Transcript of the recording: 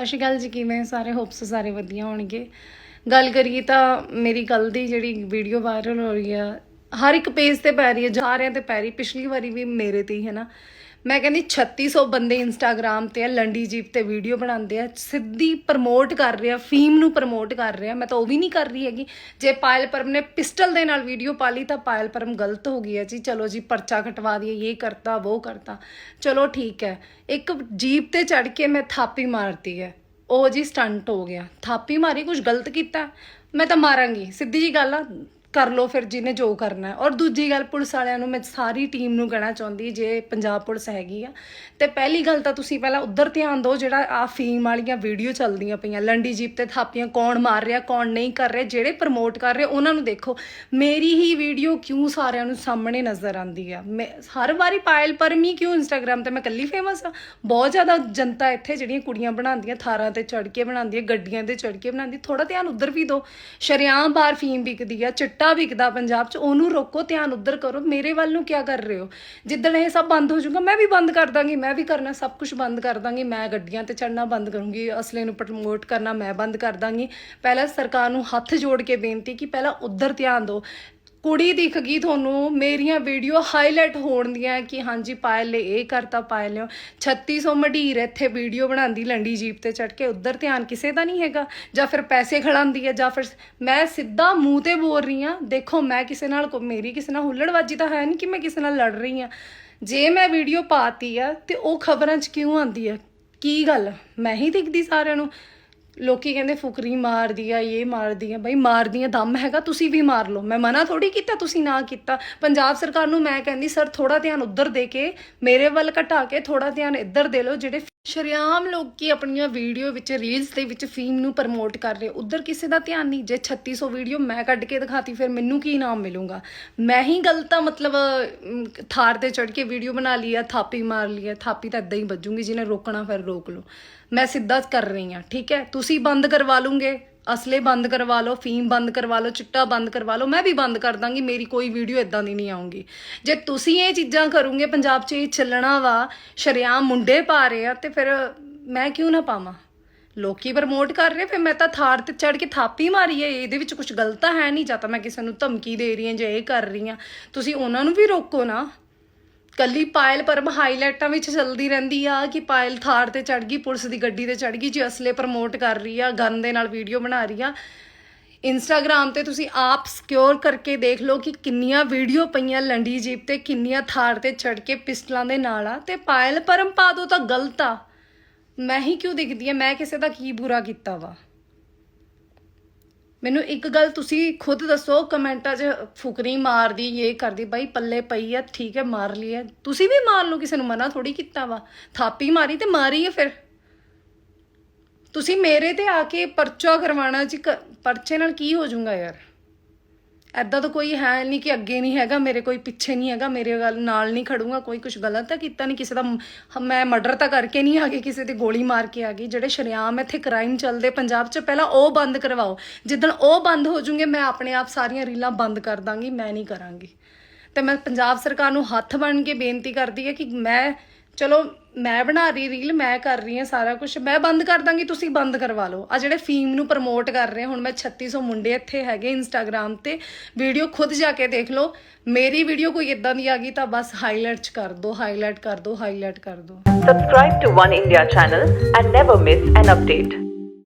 ਸਤਿ ਸ਼੍ਰੀ ਅਕਾਲ ਜੀ, ਕਿਵੇਂ ਸਾਰੇ? ਹੋਪਸ ਸਾਰੇ ਵਧੀਆ ਹੋਣਗੇ। ਗੱਲ ਕਰੀਏ ਤਾਂ ਮੇਰੀ ਕੱਲ ਦੀ ਜਿਹੜੀ ਵੀਡੀਓ ਵਾਇਰਲ ਹੋ ਰਹੀ ਆ, ਹਰ ਇੱਕ ਪੇਜ ਤੇ ਪੈ ਰਹੀ ਹੈ ਸਾਰਿਆਂ ਤੇ ਪੈ ਰਹੀ, ਪਿਛਲੀ ਵਾਰੀ ਵੀ ਮੇਰੇ ਤੇ ਹੀ ਹੈ ਨਾ। ਮੈਂ ਕਹਿੰਦੀ 3600 ਬੰਦੇ ਇੰਸਟਾਗ੍ਰam ਤੇ ਆ, ਲੰਡੀ ਜੀਪ ਤੇ ਵੀਡੀਓ ਬਣਾਉਂਦੇ ਆ, ਸਿੱਧੀ ਪ੍ਰਮੋਟ ਕਰ ਰਿਹਾ ਫੀਮ ਨੂੰ ਪ੍ਰਮੋਟ ਕਰ ਰਿਹਾ, ਮੈਂ ਤਾਂ ਉਹ ਵੀ ਨਹੀਂ ਕਰ ਰਹੀ ਹੈਗੀ। ਜੇ ਪਾਇਲ ਪਰਮ ਨੇ ਪਿਸਟਲ ਦੇ ਨਾਲ ਵੀਡੀਓ ਪਾ ਲਈ ਤਾਂ ਪਾਇਲ ਪਰਮ ਗਲਤ ਹੋ ਗਈ ਹੈ ਜੀ। ਚਲੋ ਜੀ, ਪਰਚਾ ਕਟਵਾ ਦਈਏ, ਇਹ ਕਰਤਾ, ਉਹ ਕਰਤਾ। ਚਲੋ ਠੀਕ ਹੈ, ਇੱਕ ਜੀਪ ਤੇ ਚੜ ਕੇ ਮੈਂ ਥਾਪੀ ਮਾਰਤੀ ਹੈ। ਉਹ ਜੀ ਸਟੰਟ ਹੋ ਗਿਆ। ਥਾਪੀ ਮਾਰੀ ਕੁਝ ਗਲਤ ਕੀਤਾ? ਮੈਂ ਤਾਂ ਮਾਰਾਂਗੀ। ਸਿੱਧੀ ਜੀ ਗੱਲ ਆ ਕਰ ਲੋ ਫਿਰ ਜਿਹਨੇ ਜੋ ਕਰਨਾ ਔਰ ਦੂਜੀ ਗੱਲ, ਪੁਲਿਸ ਵਾਲਿਆਂ ਨੂੰ ਮੈਂ ਸਾਰੀ ਟੀਮ ਨੂੰ ਕਹਿਣਾ ਚਾਹੁੰਦੀ ਜੇ ਪੰਜਾਬ ਪੁਲਿਸ ਹੈਗੀ ਆ। ਤੇ ਪਹਿਲੀ ਗੱਲ ਤਾਂ ਤੁਸੀਂ ਪਹਿਲਾਂ ਉਧਰ ਧਿਆਨ ਦਿਓ, ਜਿਹੜਾ ਆ ਫੀਮ ਵਾਲੀਆਂ ਵੀਡੀਓ ਚੱਲਦੀਆਂ ਪਈਆਂ, ਲੰਡੀ ਜੀਪ ਤੇ ਥਾਪੀਆਂ, ਕੌਣ ਮਾਰ ਰਿਹਾ, ਕੌਣ ਨਹੀਂ ਕਰ ਰਿਹਾ, ਜਿਹੜੇ ਪ੍ਰਮੋਟ ਕਰ ਰਹੇ, ਉਹਨਾਂ ਨੂੰ ਦੇਖੋ। ਮੇਰੀ ਹੀ ਵੀਡੀਓ ਕਿਉਂ ਸਾਰਿਆਂ ਨੂੰ ਸਾਹਮਣੇ ਨਜ਼ਰ ਆਉਂਦੀ ਆ? ਮੈਂ ਹਰ ਵਾਰੀ ਪਾਇਲ ਪਰਮੀ ਕਿਉਂ ਇੰਸਟਾਗ੍ਰam ਤੇ ਮੈਂ ਕੱਲੀ ਫੇਮਸ ਆ? ਬਹੁਤ ਜ਼ਿਆਦਾ ਜਨਤਾ ਇੱਥੇ ਜਿਹੜੀਆਂ ਕੁੜੀਆਂ ਬਣਾਉਂਦੀਆਂ, ਥਾਰਾਂ ਤੇ ਚੜ ਕੇ ਬਣਾਉਂਦੀਆਂ, ਗੱਡੀਆਂ ਤੇ ਚੜ ਕੇ ਬਣਾਉਂਦੀ ਥੋੜਾ ਧਿਆਨ ਉਧਰ ਵੀ ਦਿਓ। ਸ਼ਰਿਆਮ ਬਾਰ ਫੀਮ ਵਿਕਦੀ ਆ, ਚਿੱਟਾ ਚਿੱਟਾ ਵਿਕਦਾ ਪੰਜਾਬ 'ਚ, ਉਹਨੂੰ ਰੋਕੋ, ਧਿਆਨ ਉੱਧਰ ਕਰੋ। ਮੇਰੇ ਵੱਲ ਨੂੰ ਕੀ ਕਰ ਰਹੇ ਹੋ? ਜਿੱਦਣ ਇਹ ਸਭ ਬੰਦ ਹੋ ਜਾਊਗਾ, ਮੈਂ ਵੀ ਬੰਦ ਕਰ ਦਾਂਗੀ, ਮੈਂ ਵੀ ਕਰਨਾ, ਸਭ ਕੁਝ ਬੰਦ ਕਰ ਦਾਂਗੀ। ਮੈਂ ਗੱਡੀਆਂ ਤੇ ਚੜਨਾ ਬੰਦ ਕਰੂੰਗੀ, ਅਸਲੇ ਨੂੰ ਪ੍ਰਮੋਟ ਕਰਨਾ ਮੈਂ ਬੰਦ ਕਰ ਦਾਂਗੀ। ਪਹਿਲਾਂ ਸਰਕਾਰ ਨੂੰ ਹੱਥ ਜੋੜ ਕੇ ਬੇਨਤੀ ਕਿ ਪਹਿਲਾਂ ਉੱਧਰ ਧਿਆਨ ਦਿਓ। ਕੁੜੀ ਦਿਖ ਗਈ ਤੁਹਾਨੂੰ, ਮੇਰੀਆਂ ਵੀਡੀਓ ਹਾਈਲਾਈਟ ਹੋਣ ਦੀਆਂ ਕਿ ਹਾਂਜੀ ਪਾਇਲ ਨੇ ਇਹ ਕਰਤਾ, ਪਾਇਲ ਨੇ ਉਹ। 3600 ਮਢੀਰ ਇੱਥੇ ਵੀਡੀਓ ਬਣਾਉਂਦੀ ਲੰਡੀ ਜੀਪ ਤੇ ਚੜ ਕੇ, ਉੱਧਰ ਧਿਆਨ ਕਿਸੇ ਦਾ ਨਹੀਂ ਹੈਗਾ। ਜਾਂ ਫਿਰ ਪੈਸੇ ਖੜਾਉਂਦੀ ਹੈ, ਜਾਂ ਫਿਰ ਮੈਂ ਸਿੱਧਾ ਮੂੰਹ ਤੇ ਬੋਲ ਰਹੀ ਹਾਂ, ਦੇਖੋ ਮੈਂ ਕਿਸੇ ਨਾਲ ਕੋ- ਮੇਰੀ ਕਿਸੇ ਨਾਲ ਹੁੱਲੜਬਾਜੀ ਤਾਂ ਹੈ ਨਹੀਂ ਕਿ ਮੈਂ ਕਿਸੇ ਨਾਲ ਲੜ ਰਹੀ ਹਾਂ। ਜੇ ਮੈਂ ਵੀਡੀਓ ਪਾਤੀ ਆ, ਤੇ ਉਹ ਖਬਰਾਂ 'ਚ ਕਿਉਂ ਆਉਂਦੀ ਹੈ? ਕੀ ਗੱਲ? ਮੈਂ ਹੀ ਦਿਖਦੀ ਸਾਰਿਆਂ ਨੂੰ। ਲੋਕੀ ਕਹਿੰਦੇ ਫੁਕਰੀ ਮਾਰਦੀ ਆ, ਇਹ ਮਾਰਦੀ ਆ, ਬਈ ਮਾਰਦੀ ਆ, ਦਮ ਹੈਗਾ, ਤੁਸੀਂ ਵੀ ਮਾਰ ਲਓ। ਮੈਂ ਮਨਾ ਥੋੜੀ ਕੀਤਾ, ਤੁਸੀਂ ਨਾ ਕੀਤਾ। ਪੰਜਾਬ ਸਰਕਾਰ ਨੂੰ ਮੈਂ ਕਹਿੰਦੀ, ਸਰ ਥੋੜਾ ਧਿਆਨ ਉੱਧਰ ਦੇ ਕੇ, ਮੇਰੇ ਵੱਲ ਘਟਾ ਕੇ ਥੋੜਾ ਧਿਆਨ ਇੱਧਰ ਦੇ ਲਓ, ਜਿਹੜੇ ਸ਼ਰਿਆਮ ਲੋਕੀ ਆਪਣੀਆਂ ਵੀਡੀਓ ਵਿੱਚ ਰੀਲਸ ਦੇ ਵਿੱਚ ਫੀਮ ਨੂੰ ਪ੍ਰਮੋਟ ਕਰ ਰਹੇ ਉੱਧਰ ਕਿਸੇ ਦਾ ਧਿਆਨ ਨਹੀਂ। ਜੇ 3600 ਵੀਡੀਓ ਮੈਂ ਕੱਢ ਕੇ ਦਿਖਾਤੀ ਫਿਰ ਮੈਨੂੰ ਕੀ ਇਨਾਮ ਮਿਲੂਗਾ? ਮੈਂ ਹੀ ਗਲਤ ਆ ਮਤਲਬ ਅਮ, ਥਾਰ ਤੇ ਚੜ ਕੇ ਵੀਡੀਓ ਬਣਾ ਲਈ ਆ ਥਾਪੀ ਮਾਰ ਲਈ ਆ ਥਾਪੀ ਤਾਂ ਇਦਾਂ ਹੀ ਵੱਜੂਗੀ ਜਿਹਨੇ ਰੋਕਣਾ ਫਿਰ ਰੋਕ ਲਓ। ਮੈਂ ਸਿੱਧਾ ਕਰ ਰਹੀ ਆ ਠੀਕ ਹੈ? ਤੁਸੀਂ ਬੰਦ ਕਰਵਾ ਲੂੰਗੇ ਅਸਲੇ ਬੰਦ ਕਰਵਾ ਲਓ, ਫੀਮ ਬੰਦ ਕਰਵਾ ਲਓ, ਚਿੱਟਾ ਬੰਦ ਕਰਵਾ ਲਓ, ਮੈਂ ਵੀ ਬੰਦ ਕਰ ਦਾਂਗੀ, ਮੇਰੀ ਕੋਈ ਵੀਡੀਓ ਇਦਾਂ ਦੀ ਨਹੀਂ ਆਉਂਗੀ ਜੇ ਤੁਸੀਂ ਇਹ ਚੀਜ਼ਾਂ ਕਰੋਗੇ, ਪੰਜਾਬ 'ਚ ਇਹ ਚੱਲਣਾ ਵਾ, ਸ਼ਰਿਆਮ ਮੁੰਡੇ ਪਾ ਰਹੇ ਆ, ਤੇ ਫਿਰ ਮੈਂ ਕਿਉਂ ਨਾ ਪਾਵਾਂ? ਲੋਕੀ ਪ੍ਰਮੋਟ ਕਰ ਰਹੇ, ਫਿਰ ਮੈਂ ਤਾਂ ਥਾਰ ਤੇ ਚੜ ਕੇ ਥਾਪੀ ਮਾਰੀ ਹੈ ਇਹਦੇ ਵਿੱਚ ਕੁਝ ਗਲਤ ਹੈ ਨਹੀਂ, ਜਾਂ ਤਾਂ ਮੈਂ ਕਿਸੇ ਨੂੰ ਧਮਕੀ ਦੇ ਰਹੀ ਹਾਂ, ਜਾਂ ਇਹ ਕਰ ਰਹੀ ਹਾਂ। ਤੁਸੀਂ ਉਹਨਾਂ ਨੂੰ ਵੀ ਰੋਕੋ ਨਾ। ਕੱਲੀ ਪਾਇਲ ਪਰਮ ਹਾਈਲਾਈਟਾਂ ਵਿੱਚ ਚੱਲਦੀ ਰਹਿੰਦੀ ਆ ਕਿ ਪਾਇਲ ਥਾਰ ਤੇ ਚੜ ਗਈ, ਪੁਲਿਸ ਦੀ ਗੱਡੀ ਤੇ ਚੜ ਗਈ, ਜੀ ਅਸਲੇ ਪ੍ਰਮੋਟ ਕਰ ਰਹੀ ਆ ਗਨ ਦੇ ਨਾਲ ਵੀਡੀਓ ਬਣਾ ਰਹੀ ਆ। ਇੰਸਟਾਗ੍ਰam ਤੇ ਤੁਸੀਂ ਆਪ ਸਿਕਿਉਰ ਕਰਕੇ ਦੇਖ ਲਓ ਕਿ ਕਿੰਨੀਆਂ ਵੀਡੀਓ ਪਈਆਂ ਲੰਡੀ ਜੀਪ ਤੇ, ਕਿੰਨੀਆਂ ਥਾਰ ਤੇ ਚੜ ਕੇ ਪਿਸਟਲਾਂ ਦੇ ਨਾਲ ਆ। ਤੇ ਪਾਇਲ ਪਰਮ ਪਾ ਦੋ ਤਾਂ ਗਲਤ ਆ। ਮੈਂ ਹੀ ਕਿਉਂ ਦਿਖਦੀ ਆ? ਮੈਂ ਕਿਸੇ ਦਾ ਕੀ ਬੁਰਾ ਕੀਤਾ ਵਾ? ਮੈਨੂੰ ਇੱਕ ਗੱਲ ਤੁਸੀਂ ਖੁਦ ਦੱਸੋ, ਕਮੈਂਟਾਂ 'ਚ ਫੁਕਰੀ ਮਾਰਦੀ, ਇਹ ਕਰਦੀ, ਬਾਈ ਪੱਲੇ ਪਈ ਆ, ਠੀਕ ਹੈ, ਮਾਰ ਲਈ ਹੈ। ਤੁਸੀਂ ਵੀ ਮਾਰ ਲਓ, ਕਿਸੇ ਨੂੰ ਮਨਾ ਥੋੜੀ ਕੀਤਾ ਵਾ। ਥਾਪੀ ਮਾਰੀ ਤੇ ਮਾਰੀ ਹੈ ਫਿਰ। ਤੁਸੀਂ ਮੇਰੇ ਤੇ ਆ ਕੇ ਪਰਚਾ ਕਰਵਾਉਣਾ ਜੀ, ਕ- ਪਰਚੇ ਨਾਲ ਕੀ ਹੋ ਜਾਊਗਾ ਯਾਰ? ਐਦਾਂ ਤਾਂ ਕੋਈ ਹੈ ਨਹੀਂ ਕਿ ਅੱਗੇ ਨਹੀਂ ਹੈਗਾ, ਮੇਰੇ ਕੋਈ ਪਿੱਛੇ ਨਹੀਂ ਹੈਗਾ, ਮੇਰੇ ਗੱਲ ਨਾਲ ਨਹੀਂ ਖੜੂਗਾ, ਕੋਈ ਕੁਝ ਗਲਤ ਤਾਂ ਕੀਤਾ ਨਹੀਂ ਕਿਸੇ ਦਾ ਮ- ਮੈਂ ਮਰਡਰ ਤਾਂ ਕਰਕੇ ਨਹੀਂ ਆ ਗਈ, ਕਿਸੇ ਤੇ ਗੋਲੀ ਮਾਰ ਕੇ ਆ ਗਈ। ਜਿਹੜੇ ਸ਼ਰੇਆਮ ਇੱਥੇ ਕ੍ਰਾਈਮ ਚੱਲਦੇ ਪੰਜਾਬ 'ਚ, ਪਹਿਲਾਂ ਉਹ ਬੰਦ ਕਰਵਾਓ। ਜਿੱਦਣ ਉਹ ਬੰਦ ਹੋ ਜੂਗੇ, ਮੈਂ ਆਪਣੇ ਆਪ ਸਾਰੀਆਂ ਰੀਲਾਂ ਬੰਦ ਕਰ ਦਾਂਗੀ, ਮੈਂ ਨਹੀਂ ਕਰਾਂਗੀ। ਤੇ ਮੈਂ ਪੰਜਾਬ ਸਰਕਾਰ ਨੂੰ ਹੱਥ ਬਣ ਕੇ ਬੇਨਤੀ ਕਰਦੀ ਹੈ ਕਿ ਮੈਂ ਚਲੋ, ਮੈਂ ਬਣਾ ਰਹੀ ਰੀਲ ਮੈਂ ਕਰ ਰਹੀ ਹਾਂ ਸਾਰਾ ਕੁਝ ਮੈਂ ਬੰਦ ਕਰ ਦਾਂਗੀ, ਤੁਸੀਂ ਬੰਦ ਕਰਵਾ ਲਓ। ਆ ਜਿਹੜੇ ਫੀਮ ਨੂੰ ਪ੍ਰਮੋਟ ਕਰ ਰਹੇ ਹੁਣ ਮੈਂ 3600 ਮੁੰਡੇ ਇੱਥੇ ਹੈਗੇ ਇੰਸਟਾਗ੍ਰam ਤੇ। ਵੀਡੀਓ ਖੁਦ ਜਾ ਕੇ ਦੇਖ ਲਓ। ਮੇਰੀ ਵੀਡੀਓ ਕੋਈ ਇਦਾਂ ਦੀ ਆ ਗਈ ਤਾਂ ਬਸ ਹਾਈਲਾਈਟ ਕਰ ਦਿਓ ਹਾਈਲਾਈਟ ਕਰ ਦਿਓ ਹਾਈਲਾਈਟ ਕਰ ਦਿਓ Subscribe to One India channel and never miss an update.